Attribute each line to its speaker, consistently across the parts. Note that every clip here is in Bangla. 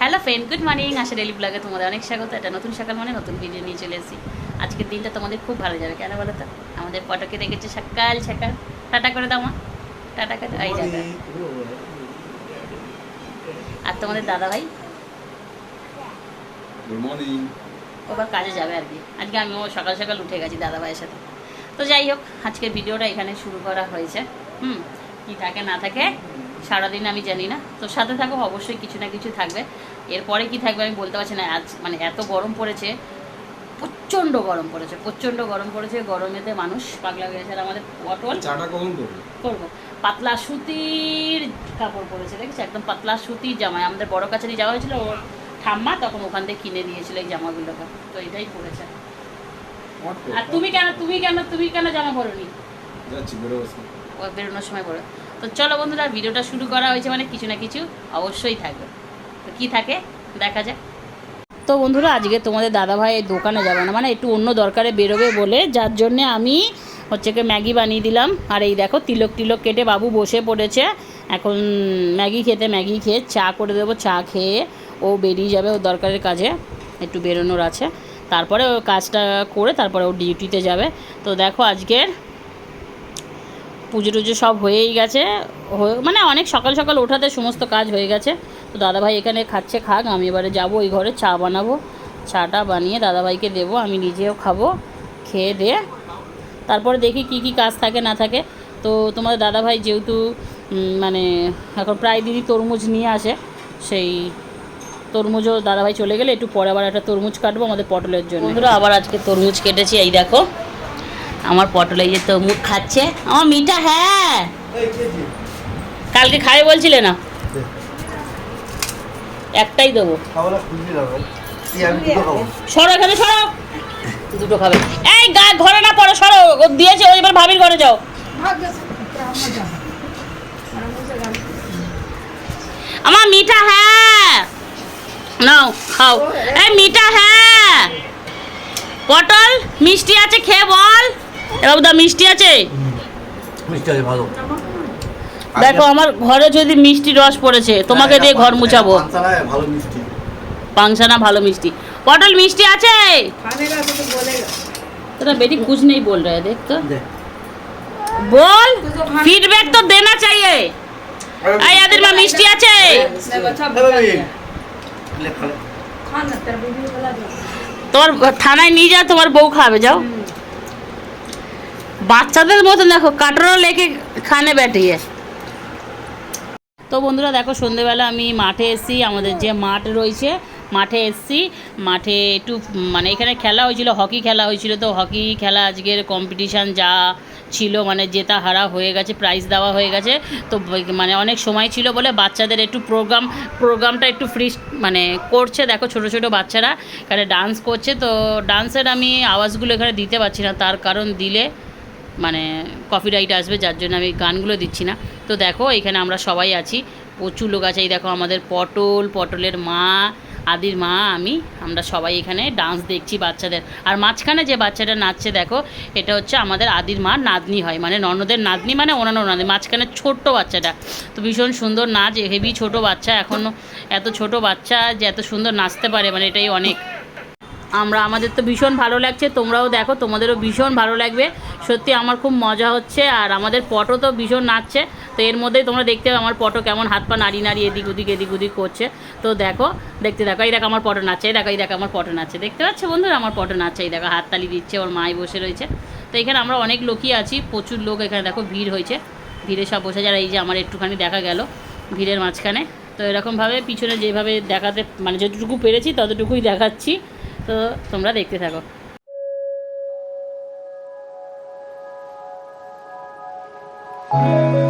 Speaker 1: Hello friend good morning. Asha daily ব্লগে তোমাদের অনেক স্বাগত। এটা নতুন সকাল মানে নতুন ভিডিও নিয়ে চলে এসেছি। আজকের দিনটা তোমাদের খুব ভালো যাবে কেন বলো তো? আমাদের পটকে দেখেছে সকাল সকাল। টাটা করে দাও মা। টাটা করে। এই জায়গা আর তোমাদের দাদা ভাই?
Speaker 2: গুড মর্নিং
Speaker 1: ওবার কাজে যাবে আর কি। আজকে আমি ও সকাল সকাল উঠে গেছি দাদা ভাইয়ের সাথে। তো যাই হোক আজকের ভিডিওটা এখানে শুরু করা হয়েছে। হুম কি থাকে না থাকে সারাদিন আমি জানি না। তো সাথে থাকো অবশ্যই কিছু না কিছু থাকবে। এরপরে কি থাকবে আমি বলতে পারছি না। আজ মানে এত গরম পড়েছে প্রচণ্ড গরম পড়েছে প্রচণ্ড গরম পড়েছে। গরমেতে মানুষ পাগলা হয়ে গেছে। আর আমাদের পটল
Speaker 2: করব?
Speaker 1: পাতলা সুতির কাপড় পরেছে দেখেছি? একদম পাতলা সুতির জামা। আমাদের বড় কাছারি যাওয়া হয়েছিল ওর ঠাম্মা তখন ওখান থেকে কিনে দিয়েছিল এই জামাগুলোকে। তো এটাই পরেছে। আর তুমি কেন তুমি কেন তুমি কেন জামা পরোনি?
Speaker 2: যাচ্ছি বেরো বসে
Speaker 1: ও বেরোনোর সময় পরে। তো চলো বন্ধুরা, ভিডিওটা শুরু করা হয়েছে মানে কিছু না কিছু অবশ্যই থাকবে। তো কী থাকে দেখা যাক। তো বন্ধুরা, আজকে তোমাদের দাদাভাই দোকানে যাবে না মানে একটু অন্য দরকারে বেরোবে বলে, যার জন্যে আমি হচ্ছে কি ম্যাগি বানিয়ে দিলাম। আর এই দেখো, তিলক টিলক কেটে বাবু বসে পড়েছে। এখন ম্যাগি খেতে ম্যাগি খেয়ে চা করে দেবো, চা খেয়ে ও বেরিয়ে যাবে ওর দরকারের কাজে, একটু বেরোনোর আছে। তারপরে ও কাজটা করে তারপরে ও ডিউটিতে যাবে। তো দেখো আজকের পুজো টুজো সব হয়েই গেছে। মানে অনেক সকাল সকাল ওঠাতে সমস্ত কাজ হয়ে গেছে। তো দাদাভাই এখানে খাচ্ছে খাক, আমি এবারে যাব ওই ঘরে, চা বানাবো। চাটা বানিয়ে দাদাভাইকে দেবো, আমি নিজেও খাব, খেয়ে দিয়ে। তারপরে দেখি কি কি কাজ থাকে, না থাকে। তো তোমাদের দাদাভাই যেহেতু মানে এখন প্রায় দিনই তরমুজ নিয়ে আসে, সেই তরমুজও দাদাভাই চলে গেলে একটু পরে আবার একটা তরমুজ কাটবো আমাদের পটলের জন্য। বন্ধুরা, আবার আজকে তরমুজ কেটেছি, এই দেখো। আমার পটল যে মুখ খাচ্ছে। আমার মিঠা হ্যাঁ। কালকে খাবে বলছিলে না? একটাই দেবো। সরো এখানে, সরো। দুটো খাবে। এই গা, ঘরে না পড়ো, সরো। ও দিয়েছে ওই এবার ভাবির ঘরে যাও। আমার মিঠা হ্যাঁ। নাও, খাও। এই মিঠা হ্যাঁ। পটল, মিষ্টি আছে, খেয়ে বল। বাবুদা মিষ্টি আছে
Speaker 3: মিষ্টি আছে ভালো
Speaker 1: দেখো আমার ঘরে যদি মিষ্টি রস পড়েছে তোমাকে দিয়ে ঘর মুছাবো
Speaker 3: পাঁচতলায় ভালো মিষ্টি
Speaker 1: পাংশানা ভালো মিষ্টি পটল মিষ্টি আছে
Speaker 4: खाने का तो तू बोलेगा
Speaker 1: तेरा बेटी कुछ नहीं बोल रहा है देख तो
Speaker 3: দে।
Speaker 1: बोल फीडबैक तो देना चाहिए आई आदिर में मिष्टी আছে
Speaker 4: नहीं बच्चा
Speaker 3: এ বাবা, এই।
Speaker 4: बता
Speaker 3: লে, খালে।
Speaker 4: खाना तेरा बीबी बोला दो
Speaker 1: তোমার থানায় নিয়ে যাও তোমার বউ খাবে যাও বাচ্চাদের মতো দেখো কাটরা লেকে খানে ব্যাটিয়ে। তো বন্ধুরা দেখো, সন্ধেবেলা আমি মাঠে এসেছি, আমাদের যে মাঠ রয়েছে, মাঠে এসেছি। মাঠে একটু মানে এখানে খেলা হয়েছিল, হকি খেলা হয়েছিল, তো হকি খেলা আজকের কম্পিটিশান যা ছিল মানে জেতা হারা হয়ে গেছে প্রাইজ দেওয়া হয়ে গেছে। তো মানে অনেক সময় ছিল বলে বাচ্চাদের একটু প্রোগ্রাম প্রোগ্রামটা একটু ফ্রি মানে করছে। দেখো, ছোট ছোট বাচ্চারা এখানে ডান্স করছে, তো ডান্সের আমি আওয়াজগুলো এখানে দিতে পারছি না, তার কারণ দিলে মানে কপিরাইট আসবে, যার জন্য আমি গানগুলো দিচ্ছি না। তো দেখো, এখানে আমরা সবাই আছি। প্রচুর লোক আছে। এই দেখো, আমাদের পটল, পটলের মা, আদির মা, আমি। আমরা সবাই এখানে ডান্স দেখছি বাচ্চাদের। আর মাঝখানে যে বাচ্চাটা নাচছে, দেখো, এটা হচ্ছে আমাদের আদির মা, নাতনি হয়। মানে ননদের নাতনি মানে ওনানো নাতনি মাঝখানে ছোট্ট বাচ্চাটা। তো ভীষণ সুন্দর নাচ, হেভি ছোট বাচ্চা। এখনও এত ছোট বাচ্চা যে এত সুন্দর নাচতে পারে মানে এটাই অনেক। আমরা, আমাদের তো ভীষণ ভালো লাগছে। তোমরাও দেখো, তোমাদেরও ভীষণ ভালো লাগবে। সত্যি আমার খুব মজা হচ্ছে, আর আমাদের পটো তো ভীষণ নাচছে। তো এর মধ্যেই তোমরা দেখতে আমার পটো কেমন হাত পা নাড়ি নাড়ি এদিক ওদিক এদিক ওদিক করছে। তো দেখো, দেখতে দেখো এই দেখো আমার পটো নাচছে, এই দেখো এই দেখো আমার পটো নাচছে। দেখতে পাচ্ছ বন্ধুরা আমার পটো নাচছে, এই দেখো হাততালি দিচ্ছে, ওর মাই বসে রয়েছে। তো এখানে আমরা অনেক লোকই আছি, প্রচুর লোক এখানে দেখো ভিড় হয়েছে। ভিড়ে সব বসে যারা, এই যে আমার একটুখানি দেখা গেল ভিড়ের মাঝখানে। তো এরকমভাবে পিছনে যেভাবে দেখাতে মানে যতটুকু পেরেছি ততটুকুই দেখাচ্ছি। তো তোমরা দেখতে থাকো। thank you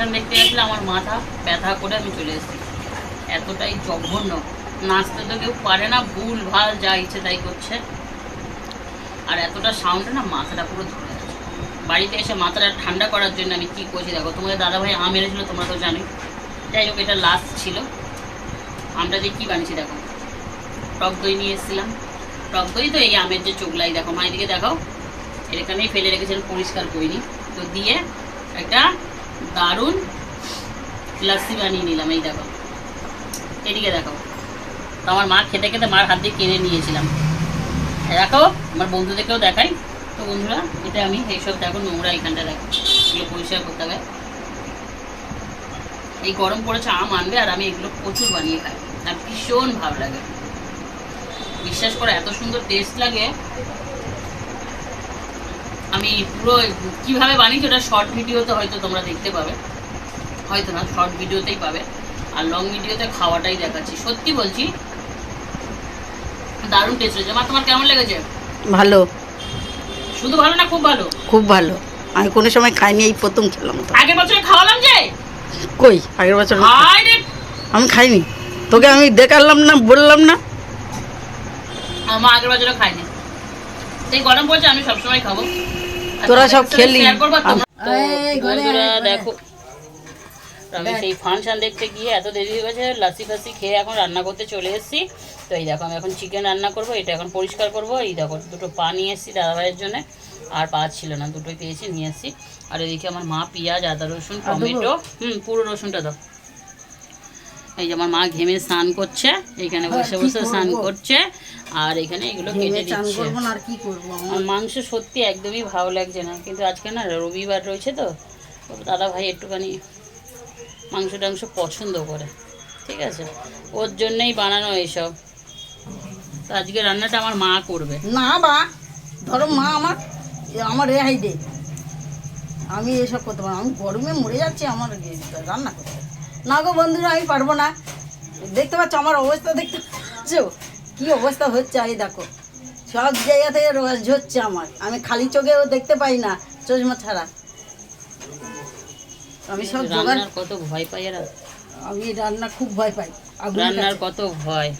Speaker 1: ফাংশন দেখতে গেছিলাম আমার মাথা ব্যথা করে আমি চলে এসেছি। এতটাই জঘন্য। নাচতে তো কেউ পারে না, ভুল ভালো, যা ইচ্ছে তাই করছে। আর এতটা সাউন্ডে না মাথাটা পুরো ধরে আছে বাড়িতে এসে মাথাটা ঠান্ডা করার জন্য আমি কি করছি দেখো, তোমাদের দাদাভাই আম এনেছিল, তোমরা তো জানোই। যাই হোক, এটা লাস্ট ছিল। আমটা দিয়ে কী বানিয়েছি দেখো? টক দই নিয়ে এসেছিলাম। টক দই তো এই আমের যে চোগলাই দেখো মা এদিকে দেখাও এখানেই ফেলে রেখেছিলাম, পরিষ্কার করিনি। তো দিয়ে একটা দারুণ লাস্সি বানিয়ে নিলাম, এই দেখো। এদিকে দেখো। তো আমার মা খেতে খেতে মার হাত দিয়ে কিনে নিয়েছিলাম। দেখো, আমার বন্ধুদেরকেও দেখাই। তো বন্ধুরা, এটা আমি এইসব দেখো, নোংরা এখানটা দেখো। এগুলো পরিষ্কার করতে হবে। এই গরম পড়েছে, আম আনবে আর আমি এগুলো প্রচুর বানিয়ে খাই। আর ভীষণ ভালো লাগে। বিশ্বাস করে, এত সুন্দর টেস্ট লাগে। আমি পুরো কীভাবে বানিয়েছি ওটা শর্ট ভিডিওতে হয়তো তোমরা দেখতে পাবে। হয়তো না শর্ট ভিডিওতেই পাবে। আর লং ভিডিওতে খাওয়াটাই দেখাচ্ছি। সত্যি বলছি দারুণ টেস্ট হয়েছে। মা তোমার কেমন লেগেছে?
Speaker 5: ভালো।
Speaker 1: শুধু ভালো না খুব ভালো?
Speaker 5: খুব ভালো। আমি কোনো সময় খাইনি এই প্রথম খেলাম তো।
Speaker 1: আগের বছরে খাওয়ালাম যে?
Speaker 5: কই? আগের বছর আমি খাইনি। তোকে আমি দেখালাম না বললাম না?
Speaker 1: আমার আগের বছরও খাইনি। সেই গরম পড়ছে আমি সবসময় খাব।
Speaker 5: তোরা সব খেলি।
Speaker 1: দেখো। আমি সেই ফাংশন দেখতে গিয়ে এত দেরি হয়ে গেছে লাসি ফাসি খেয়ে এখন রান্না করতে চলে এসেছি। তো এই দেখো আমি এখন চিকেন রান্না করব এটা এখন পরিষ্কার করব। এই দেখো দুটো পা নিয়ে এসেছি দাদাভাইয়ের জন্য। আর পা ছিল না দুটোই পেয়েছি নিয়ে এসেছি। আর এদিকে আমার মা পেঁয়াজ আদা রসুন টমেটো। হুম পুরো রসুনটা দাও। এই যে আমার মা ঘেমে স্নান করছে এখানে বসে বসে স্নান করছে আর এখানে এগুলো কেটে দিচ্ছে।
Speaker 5: করব আর কি করব
Speaker 1: মাংস সত্যি একদমই ভালো লাগছে না কিন্তু আজকে না রবিবার রয়েছে তো দাদা ভাই একটুখানি মাংস টাংস পছন্দ করে ঠিক আছে? ওর জন্যই বানানো এইসব। তো আজকে রান্নাটা আমার মা করবে।
Speaker 5: না বা ধরো মা আমার আমার রেহাই দে আমি এসব করতে পারব আমি গরমে মরে যাচ্ছি আমার রান্না করতে না গো বন্ধুরা আমি পারব না। দেখতে পাচ্ছ আমার অবস্থা দেখতে পাচ্ছ? কি অবস্থা হচ্ছে? এই দেখো সব জায়গা থেকে রোজ ঝরছে আমার। আমি খালি চোখেও দেখতে পাই না চশমা ছাড়া। আমি সব জোগাড়
Speaker 1: রান্নার কত ভয় পাই এরা?
Speaker 5: আমি রান্না খুব ভয় পাই
Speaker 1: রান্নার কত ভয়।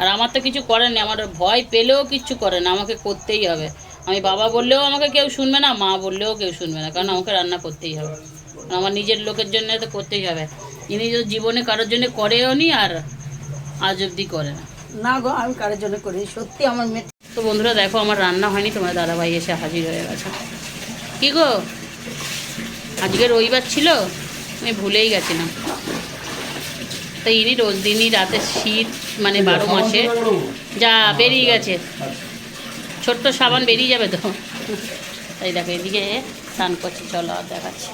Speaker 1: আর আমার তো কিছু করেন না আমার ভয় পেলেও কিচ্ছু করে না আমাকে করতেই হবে। আমি বাবা বললেও আমাকে কেউ শুনবে না মা বললেও কেউ শুনবে না কারণ আমাকে রান্না করতেই হবে। আমার নিজের লোকের জন্য তো করতেই হবে। ইনি তো জীবনে কারোর জন্য করেও নি আর আজ অব্দি করে না।
Speaker 5: না গো আমি কারোর জন্য করি সত্যি আমার মেয়ে
Speaker 1: তো বন্ধুরা দেখো আমার রান্না হয়নি তোমার দাদাভাই এসে হাজির হয়ে গেছে। কি গো? আজকে রবিবার ছিল আমি ভুলেই গেছিলাম। তো ইনি রোজ দিনই রাতে শীত মানে বারো মাসে যা বেরিয়ে গেছে। ছোট্ট সাবান বেরিয়ে যাবে তো? তাই দেখো এদিকে স্নান করছি চলো আর দেখাচ্ছি।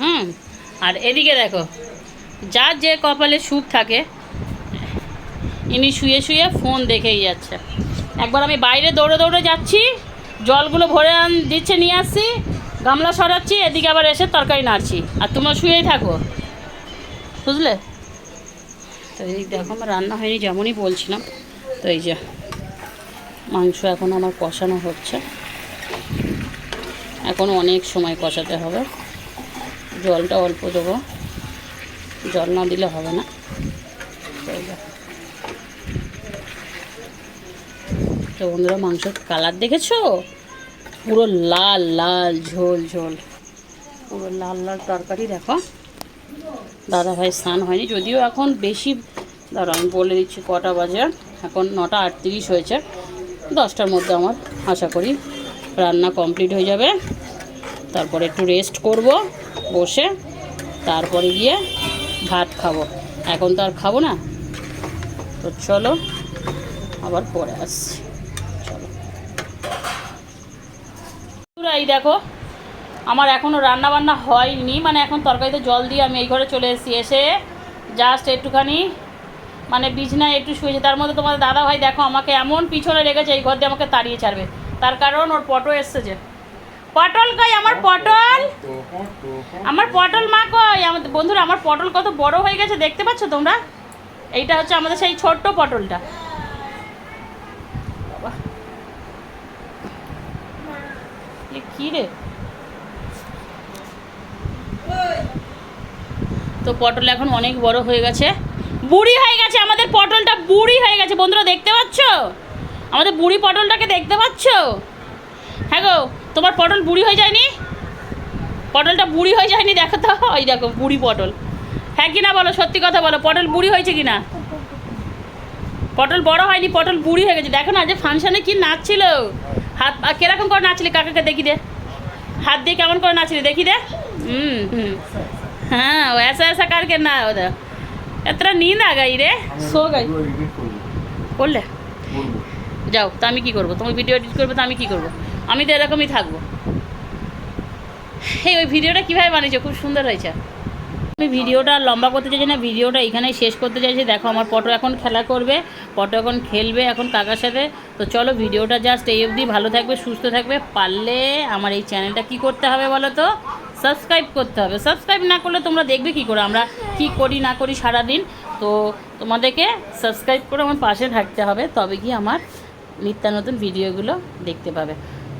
Speaker 1: হুম, আর এদিকে দেখো, যার যে কপালে সুখ থাকে, ইনি শুয়ে শুয়ে ফোন দেখেই যাচ্ছে। একবার আমি বাইরে দৌড়ে দৌড়ে যাচ্ছি, জলগুলো ভরে আন, দিচ্ছে নিয়ে আসছি, গামলা সরাচ্ছি, এদিকে আবার এসে তরকারি নাড়ছি। আর তোমরা শুয়েই থাকো। বুঝলে? তো এই দেখো, আমার রান্না হয়নি, যেমনই বলছিলাম। তো এই যে, মাংস এখন আমার কষানো হচ্ছে। এখন অনেক সময় কষাতে হবে। জলটা অল্প দেবো। জল না দিলে হবে না। তো বন্ধুরা, মাংসের কালার দেখেছ? পুরো লাল লাল, ঝোল ঝোল। পুরো লাল লাল তরকারি দেখো। দাদা ভাই স্নান হয়নি, যদিও এখন বেশি দাঁড়া আমি বলে দিচ্ছি কটা বাজে। এখন নটা আটত্রিশ হয়েছে। দশটার মধ্যে আমার, আশা করি রান্না কমপ্লিট হয়ে যাবে। তারপরে একটু রেস্ট করব। বসে তারপরে গিয়ে ভাত খাব। এখন তো আর খাব না। তো চলো, আবার পরে আসছি। চলো। এই দেখো, আমার এখনও রান্না বান্না হয়নি। মানে এখন তরকারিতে জল দিয়ে আমি এই ঘরে চলে এসেছি। এসে জাস্ট একটুখানি মানে বিছনায় একটু শুয়েছে তার মধ্যে তোমাদের দাদা ভাই দেখো আমাকে এমন পিছনে রেখেছে, এই ঘর দিয়ে আমাকে তাড়িয়ে ছাড়বে। তার কারণ ওর পটো এসছে। যে পটল কই? আমার পটল? আমার পটল মা কই? আমাদের বন্ধুরা, আমার পটল কত বড় হয়ে গেছে, দেখতে পাচ্ছ তোমরা? এইটা হচ্ছে আমাদের সেই ছোট্ট পটলটা। কি রে? তো পটল এখন অনেক বড় হয়ে গেছে। বুড়ি হয়ে গেছে, আমাদের পটলটা বুড়ি হয়ে গেছে। বন্ধুরা, দেখতে পাচ্ছ? আমাদের বুড়ি পটলটাকে দেখতে পাচ্ছ? হ্যাঁ গো তোমার পটল বুড়ি হয়ে যায়নি পটলটা বুড়ি হয়ে যায়নি দেখো তো ওই দেখো বুড়ি পটল হ্যাঁ কি না বলো সত্যি কথা বলো পটল বুড়ি হয়েছে কি না পটল বড় হয়নি পটল বুড়ি হয়ে গেছে দেখো না যে ফাংশনে কি নাচছিল হাত আ, কিরকম করে নাচলি কাকাকে দেখি দে হাত দিয়ে কেমন করে নাচলি দেখি দে হুম হুম हाँ वैसा ऐसा करके ना उधर इतना नींद आ गई रे सो गई
Speaker 3: রিপিট করবো
Speaker 1: করলে
Speaker 3: বলবো
Speaker 1: যাও তো আমি কি করবো তোমার ভিডিও এডিট করবে তো আমি কি করবো আমি তো এরকমই থাকব। এই, ওই ভিডিওটা কীভাবে বানিয়েছো? খুব সুন্দর হয়েছে। আমি ভিডিওটা লম্বা করতে চাইছি না, ভিডিওটা এখানেই শেষ করতে চাইছি। দেখো, আমার পটো এখন খেলা করবে, পটো এখন খেলবে এখন কাকার সাথে। তো চলো ভিডিওটা জাস্ট এই অবধি। ভালো থাকবে, সুস্থ থাকবে। পারলে আমার এই চ্যানেলটা কি করতে হবে বলো তো? সাবস্ক্রাইব করতে হবে। সাবস্ক্রাইব না করলে তোমরা দেখবে কি করে? আমরা কি করি, না করি সারাদিন? তো তোমাদেরকে সাবস্ক্রাইব করে আমার পাশে থাকতে হবে। তবে কি আমার নিত্য নতুন ভিডিওগুলো দেখতে পাবে।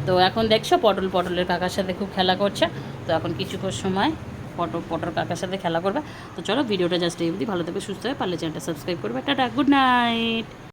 Speaker 1: তো এখন দেখছ পটল, পটলের কাকার সাথে খুব খেলা করছে। তো এখন কিছুক্ষণ সময় পটল পটল কাকার সাথে খেলা করবে। তো চলো ভিডিওটা জাস্ট এই অবধি। ভালো থাকবে সুস্থ হয়ে পারলে চ্যানেলটা সাবস্ক্রাইব করবে। Tata good night